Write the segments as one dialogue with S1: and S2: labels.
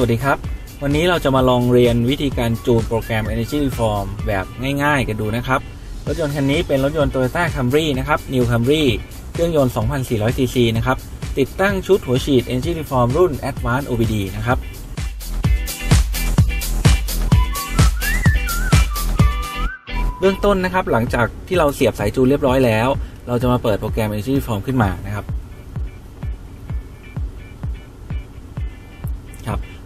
S1: สวัสดีครับ วันนี้เราจะมาลองเรียนวิธีการจูนโปรแกรม Energy Reform แบบง่ายๆ กันดูนะครับ รถยนต์คันนี้เป็นรถยนต์ Toyota Camry นะครับ New Camry เครื่องยนต์ 2,400 cc นะครับ ติดตั้งชุดหัวฉีด Energy Reform รุ่น Advanced OBD นะครับเบื้องต้นนะครับหลังจากที่เราเสียบสายจูนเรียบร้อยแล้ว เราจะมาเปิดโปรแกรม Energy Reform ขึ้นมานะครับ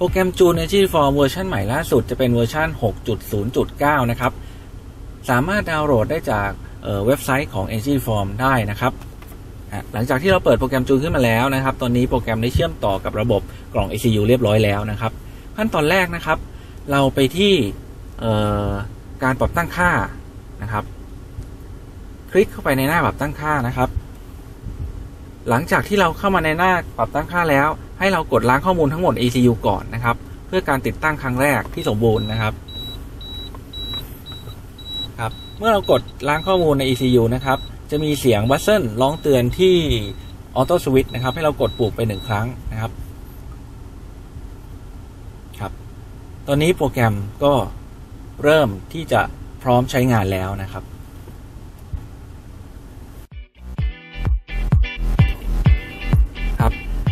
S1: โปรแกรมจูน Energy Reform เวอร์ชันใหม่ล่าสุดจะเป็นเวอร์ชัน6.0.9 นะครับ สามารถดาวน์โหลดได้จากเเว็บไซต์ของ Energy Reform ได้นะครับ หลังจากที่เราเปิดโปรแกรมจูนขึ้นมาแล้วนะครับ ตอนนี้โปรแกรมได้เชื่อมต่อกับระบบกล่อง ECU เรียบร้อยแล้วนะครับ ขั้นตอนแรกนะครับ เราไปที่การปรับตั้งค่านะครับ คลิกเข้าไปในหน้าปรับตั้งค่านะครับ หลังจากที่เราเข้ามาในหน้าปรับตั้งค่าแล้ว ให้เรากดล้างข้อมูลทั้งหมด ECU ก่อนนะครับ เพื่อการติดตั้งครั้งแรกที่สมบูรณ์นะครับครับ เมื่อเรากดล้างข้อมูลใน ECU นะครับ จะมีเสียงบัสเซิลร้องเตือนที่ออโต้สวิตช์นะครับ ให้เรากดปุ่มไปหนึ่งครั้งนะครับ ครับ ตอนนี้โปรแกรมก็เริ่มที่จะพร้อมใช้งานแล้วนะครับ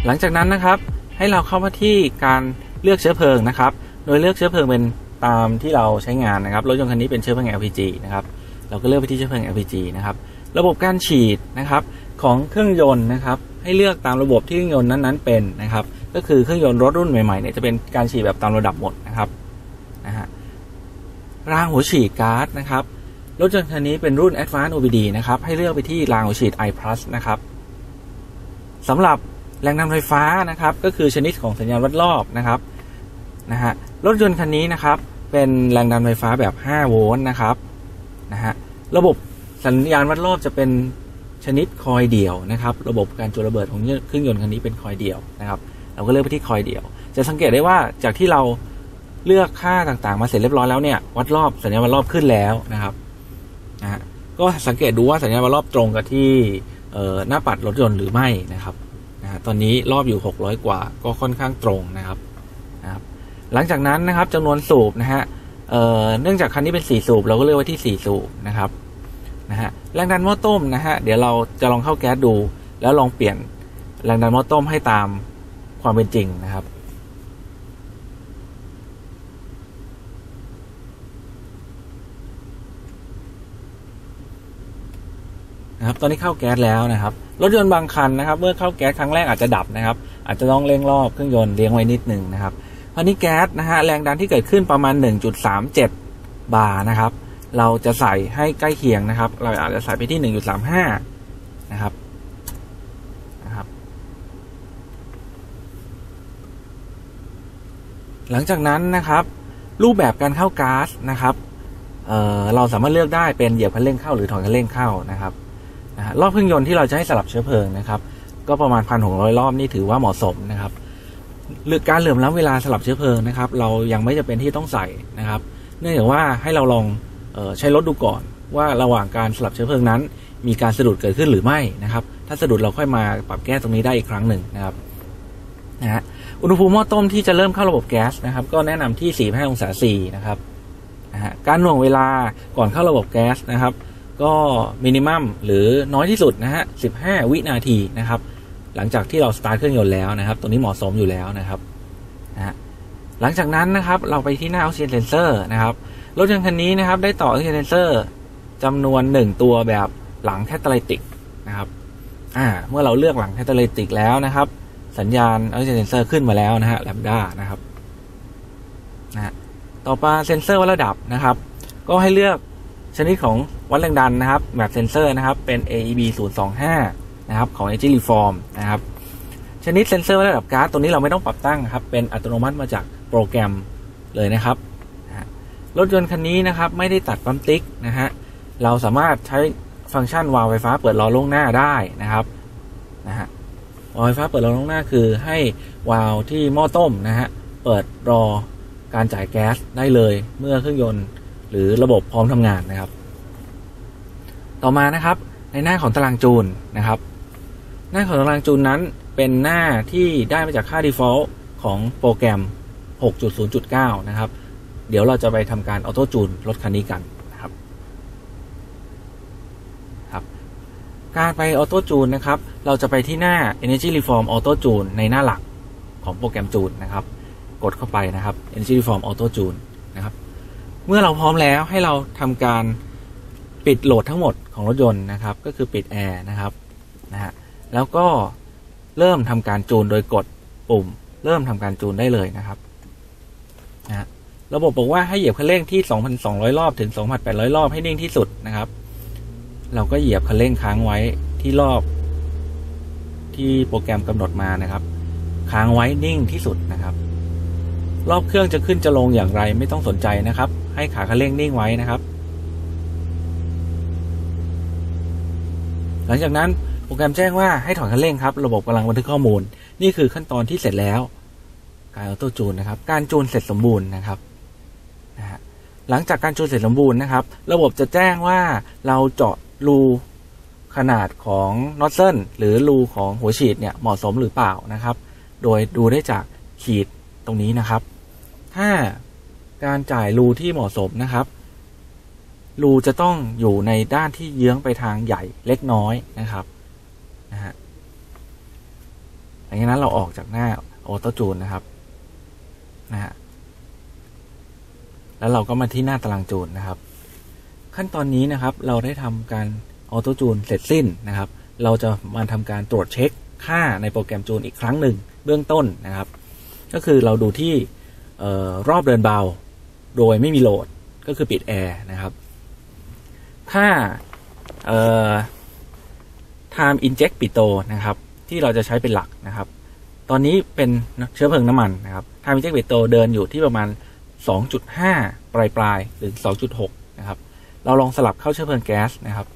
S1: หลังจากนั้นนะครับให้เราเข้ามาที่การเลือกเชื้อเพลิงนะครับ โดยเลือกเชื้อเพลิงเป็นตามที่เราใช้งานนะครับรถยนต์คันนี้เป็นเชื้อเพลิง LPG นะครับเราก็เลือกไปที่เชื้อเพลิง LPG นะครับระบบการฉีดนะครับของเครื่องยนต์นะครับให้เลือกตามระบบที่เครื่องยนต์นั้นๆเป็นนะครับ ก็คือเครื่องยนต์รถรุ่นใหม่ๆเนี่ยจะเป็นการฉีดแบบตามระดับหมดนะครับนะฮะรางหัวฉีดก๊าซนะครับรถยนต์คันนี้เป็นรุ่น Advanced OBD นะครับให้เลือกไปที่รางหัวฉีด i+ นะครับสำหรับ แรงดันไฟฟ้านะครับ ก็คือชนิดของสัญญาณวัดรอบนะครับนะฮะรถยนต์คันนี้นะครับ เป็นแรงดันไฟฟ้าแบบ 5 โวลต์นะครับนะฮะระบบสัญญาณวัดรอบจะเป็นชนิดคอยเดี่ยวนะครับ ระบบการจุระเบิดของเครื่องยนต์คันนี้เป็นคอยเดี่ยวนะครับ เราก็เลือกไปที่คอยเดี่ยว จะสังเกตได้ว่าจากที่เราเลือกค่าต่างๆ มาเสร็จเรียบร้อยแล้วเนี่ยวัดรอบสัญญาณวัดรอบขึ้นแล้วนะครับนะฮะก็สังเกตดูว่าสัญญาณวัดรอบตรงกับที่หน้าปัดรถยนต์หรือไม่นะครับ นะตอนนี้รอบอยู่ 600 กว่า ก็ค่อนข้างตรงนะครับนะครับ หลังจากนั้นนะครับจำนวนสูบนะฮะเเนื่องจากคันนี้เป็น 4 สูบ เราก็เลือกไว้ที่ 4 สูบนะครับนะฮะแรงดันหม้อต้มนะฮะเดี๋ยวเราจะลองเข้าแก๊สดู แล้วลองเปลี่ยนแรงดันหม้อต้มให้ตามความเป็นจริงนะครับ นะครับตอนนี้เข้าแก๊สแล้วนะครับรถยนต์บางคันนะครับ เมื่อเข้าแก๊สครั้งแรกอาจจะดับนะครับ อาจจะต้องเร่งรอบเครื่องยนต์เลี้ยงไว้นิดหนึ่งนะครับคราวนี้แก๊สนะฮะแรงดันที่เกิดขึ้นประมาณ 1.37 บาร์นะครับ เราจะใส่ให้ใกล้เคียงนะครับ เราอาจจะใส่ไปที่ 1.35 นะครับนะครับ หลังจากนั้นนะครับ รูปแบบการเข้าก๊าซนะครับเเราสามารถเลือกได้เป็นเหยียบคันเร่งเข้าหรือถอยคันเร่งเข้านะครับ นะรอบเครื่องยนต์ที่เราจะให้สลับเชื้อเพลิงนะครับ ก็ประมาณพันหกร้อยรอบนี่ถือว่าเหมาะสมนะครับหรือการเหลื่อมล้ำเวลาสลับเชื้อเพลิงนะครับ เรายังไม่จะเป็นที่ต้องใส่นะครับ เนื่องจากว่าให้เราลองออใช้รถดูก่อน ว่าระหว่างการสลับเชื้อเพลิงนั้น มีการสะดุดเกิดขึ้นหรือไม่นะครับ ถ้าสะดุดเราค่อยมาปรับแก้ตรงนี้ได้อีกครั้งหนึ่งนะครับนะฮะอุณหภูมิหม้อต้มที่จะเริ่มเข้าระบบแก๊สนะครับ ก็แนะนำที่ 45 องศาีนะครับนะฮะการหน่วงเวลาก่อนเข้าระบบแก๊สนะครับ ก็มินิมัมหรือน้อยที่สุดนะฮะ 15 วินาทีนะครับ หลังจากที่เราสตาร์ทเครื่องยนต์แล้วนะครับ ตัวนี้เหมาะสมอยู่แล้วนะครับนะฮะหลังจากนั้นนะครับ เราไปที่หน้าออกซิเจนเซนเซอร์นะครับ รถยนต์คันนี้นะครับ ได้ต่อออกซิเจนเซนเซอร์จำนวน 1 ตัวแบบหลังแคตตาลิติกนะครับอ่าเมื่อเราเลือกหลังแคตตาลิติกแล้วนะครับ สัญญาณออกซิเจนเซนเซอร์ขึ้นมาแล้วนะฮะแลมด้านะครับนะต่อไปเซนเซอร์วัดระดับนะครับ ก็ให้เลือก ชนิดของวัดแรงดันนะครับแบบเซนเซอร์นะครับเป็น AEB 025นะครับของ Energy Reform นะครับชนิดเซนเซอร์ระดับก๊าซตัวนี้เราไม่ต้องปรับตั้งครับเป็นอัตโนมัติมาจากโปรแกรมเลยนะครับรถยนต์คันนี้นะครับไม่ได้ตัดปั๊มติ๊กนะฮะเราสามารถใช้ฟังก์ชันวาล์วไฟฟ้าเปิดรอล่วงหน้าได้นะครับนะฮะวาล์วไฟฟ้าเปิดรอล่วงหน้าคือให้วาล์วที่หม้อต้มนะฮะเปิดรอการจ่ายแก๊สได้เลยเมื่อเครื่องยนต์ รือระบบพร้อมทำงานนะครับ ต่อมานะครับในหน้าของตารางจูนนะครับ หน้าของตารางจูนนั้นเป็นหน้าที่ได้มาจากค่า default ของโปรแกรม 6.0.9 นะครับ เดี๋ยวเราจะไปทำการออโต้จูนรถคันนี้กันนะครับครับ การไปออโต้จูนนะครับ เราจะไปที่หน้า Energy Reform Auto Tune ในหน้าหลักของโปรแกรมจูนนะครับ กดเข้าไปนะครับ Energy Reform Auto Tune นะครับ เมื่อเราพร้อมแล้วให้เราทำการปิดโหลดทั้งหมดของรถยนต์นะครับ ก็คือปิดแอร์นะครับนะฮะแล้วก็เริ่มทำการจูนโดยกดปุ่ม เริ่มทำการจูนได้เลยนะครับนะฮะระบบบอกว่าให้เหยียบคันเร่งที่ 2,200 รอบถึง 2,800 รอบให้นิ่งที่สุดนะครับ เราก็เหยียบคันเร่งค้างไว้ที่รอบ ที่โปรแกรมกำหนดมานะครับ ค้างไว้นิ่งที่สุดนะครับ รอบเครื่องจะขึ้นจะลงอย่างไรไม่ต้องสนใจนะครับ ให้ขาคันเร่งนิ่งไว้นะครับ หลังจากนั้นโปรแกรมแจ้งว่าให้ถอนคันเร่งครับ ระบบกำลังบันทึกข้อมูล นี่คือขั้นตอนที่เสร็จแล้ว การออโต้จูนนะครับ การจูนเสร็จสมบูรณ์นะครับนะฮะหลังจากการจูนเสร็จสมบูรณ์นะครับ ระบบจะแจ้งว่าเราเจาะรูขนาดของน็อตเซิลหรือรูของหัวฉีดเนี่ยเหมาะสมหรือเปล่านะครับ โดยดูได้จากขีดตรงนี้นะครับ ถ้าการจ่ายรูที่เหมาะสมนะครับรูจะต้องอยู่ในด้านที่เยื้องไปทางใหญ่เล็กน้อยนะครับนะฮะหลังจากนั้นเราออกจากหน้าออโต้จูนนะครับนะฮะแล้วเราก็มาที่หน้าตารางจูนนะครับ ขั้นตอนนี้นะครับ เราได้ทำการออโต้จูนเสร็จสิ้นนะครับ เราจะมาทำการตรวจเช็คค่าในโปรแกรมจูนอีกครั้งหนึ่งเบื้องต้นนะครับ ก็คือเราดูที่ ออรอบเดินเบา โดยไม่มีโหลดก็คือปิดแอร์นะครับค่า time inject ปิโตนะครับ ที่เราจะใช้เป็นหลักนะครับ ตอนนี้เป็นเชื้อเพลิงน้ำมันนะครับ time inject ปิโตเดินอยู่ที่ประมาณ 2.5 ปลายปลายๆหรือ 2.6 นะครับ เราลองสลับเข้าเชื้อเพลิงแก๊สนะครับ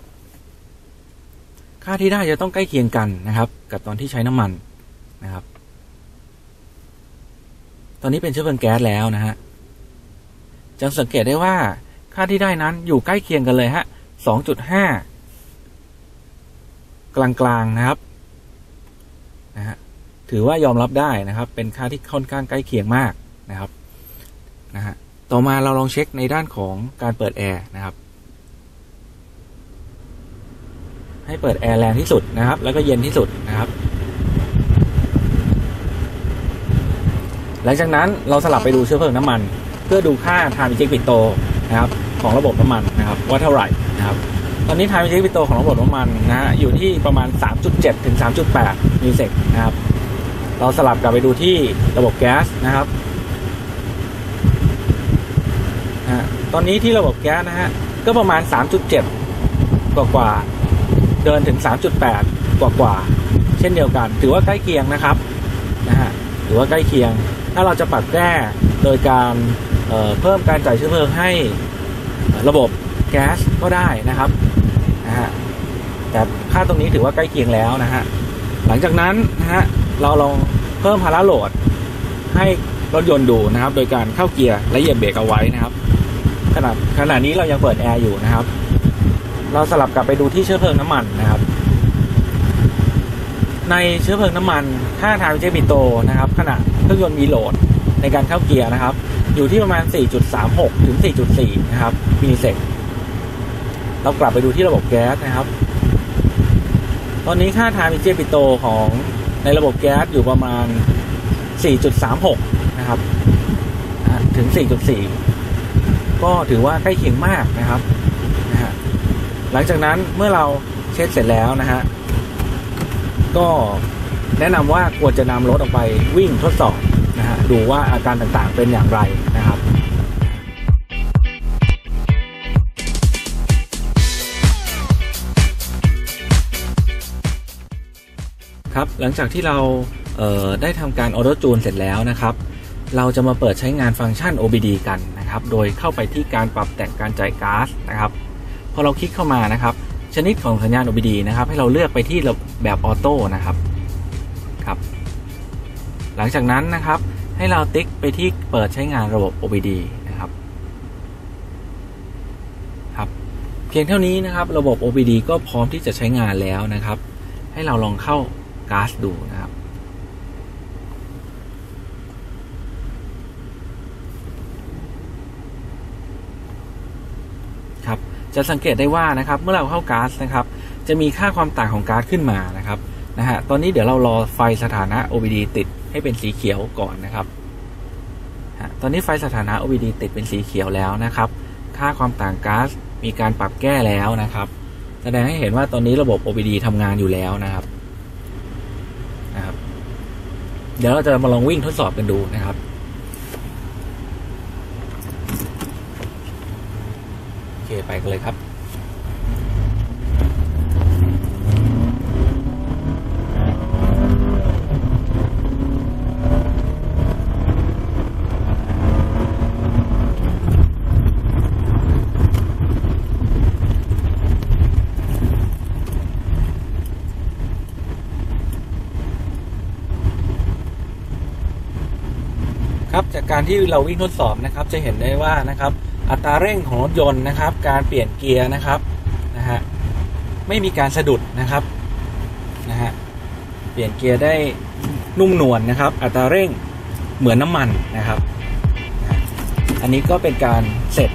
S1: ค่าที่ได้จะต้องใกล้เคียงกันนะครับ กับตอนที่ใช้น้ำมันนะครับ ตอนนี้เป็นเชื้อเพลิงแก๊สแล้วนะฮะจะสังเกตได้ว่าค่าที่ได้นั้นอยู่ใกล้เคียงกันเลยฮะ 2.5 กลางๆนะครับนะฮะถือว่ายอมรับได้นะครับ เป็นค่าที่ค่อนข้างใกล้เคียงมากนะครับนะฮะต่อมาเราลองเช็คในด้านของการเปิดแอร์นะครับ ให้เปิดแอร์แรงที่สุดนะครับ แล้วก็เย็นที่สุดนะครับ หลังจากนั้นเราสลับไปดูเชื้อเพลิงน้ำมัน เพื่อดูค่า time inject ปิโตนะครับของระบบน้ำมันนะครับว่าเท่าไหร่นะครับตอนนี้ time inject ปิโตของระบบน้ำมันนะฮะอยู่ที่ประมาณ 3.7 ถึง 3.8มิลลิเซกนะครับเราสลับกลับไปดูที่ระบบแก๊สนะครับนะตอนนี้ที่ระบบแก๊สนะฮะก็ประมาณ 3.7 กว่ากว่าเดินถึง 3.8 กว่ากว่าเช่นเดียวกัน ถือว่าใกล้เคียงนะครับนะฮะถือว่าใกล้เคียง ถ้าเราจะปรับแก้โดยการเเพิ่มการจ่ายเชื้อเพลิงให้ระบบแก๊สก็ได้นะครับนะฮะแต่ค่าตรงนี้ถือว่าใกล้เคียงแล้วนะฮะหลังจากนั้นนะฮะเราลองเพิ่มภาระโหลดให้รถยนต์ดูนะครับ โดยการเข้าเกียร์และเหยียบเบรกเอาไว้นะครับขณะขณะนี้เรายังเปิดแอร์อยู่นะครับ เราสลับกลับไปดูที่เชื้อเพลิงน้ำมันนะครับ ในเชื้อเพลิงน้ำมันถ้าทางเจมิโตนะครับขณะเครื่องยนต์มีโหลดในการเข้าเกียร์นะครับ อยู่ที่ประมาณ 4.36 ถึง 4.4 นะครับมิลลิเซกเรากลับไปดูที่ระบบแก๊สนะครับ ตอนนี้ค่าทางเจมิโตของในระบบแก๊สอยู่ประมาณ 4.36 นะครับถึง 4.4 ก็ถือว่าใกล้เคียงมากนะครับนะฮะหลังจากนั้นเมื่อเราเช็คเสร็จแล้วนะฮะ ก็แนะนำว่าควรจะนำรถออกไปวิ่งทดสอบนะฮะดูว่าอาการต่างๆเป็นอย่างไรนะครับครับหลังจากที่เราเได้ทำการออโต้จูนเสร็จแล้วนะครับ เราจะมาเปิดใช้งานฟังก์ชัน OBD กันนะครับ โดยเข้าไปที่การปรับแต่งการจ่ายก๊าซนะครับ พอเราคลิกเข้ามานะครับ ชนิดของสัญญาณ OBD นะครับ ให้เราเลือกไปที่แบบออโต้นะครับครับ หลังจากนั้นนะครับ ให้เราติ๊กไปที่เปิดใช้งานระบบ OBD นะครับครับ เพียงเท่านี้นะครับ ระบบ OBD ก็พร้อมที่จะใช้งานแล้วนะครับ ให้เราลองเข้าก๊าซดูนะครับ จะสังเกตได้ว่านะครับเมื่อเราเข้าก๊าซนะครับ จะมีค่าความต่างของก๊าซขึ้นมานะครับนะฮะตอนนี้เดี๋ยวเรารอไฟสถานะ OBD ติดให้เป็นสีเขียวก่อนนะครับฮะตอนนี้ไฟสถานะ OBD ติดเป็นสีเขียวแล้วนะครับ ค่าความต่างก๊าซมีการปรับแก้แล้วนะครับ แสดงให้เห็นว่าตอนนี้ระบบ OBD ทำงานอยู่แล้วนะครับนะครับ เดี๋ยวเราจะมาลองวิ่งทดสอบกันดูนะครับ โอ เคไปกันเลยครับครับจากการที่เราวิ่งทดสอบนะครับจะเห็นได้ว่านะครับ อัตราเร่งของรถยนต์นะครับ การเปลี่ยนเกียร์นะครับนะฮะไม่มีการสะดุดนะครับนะฮะเปลี่ยนเกียร์ได้นุ่มนวลนะครับ อัตราเร่งเหมือนน้ำมันนะครับ อันนี้ก็เป็นการเสร็จ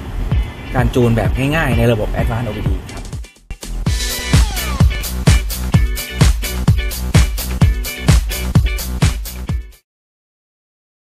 S1: การจูนแบบง่ายๆ ในระบบ Advanced OBD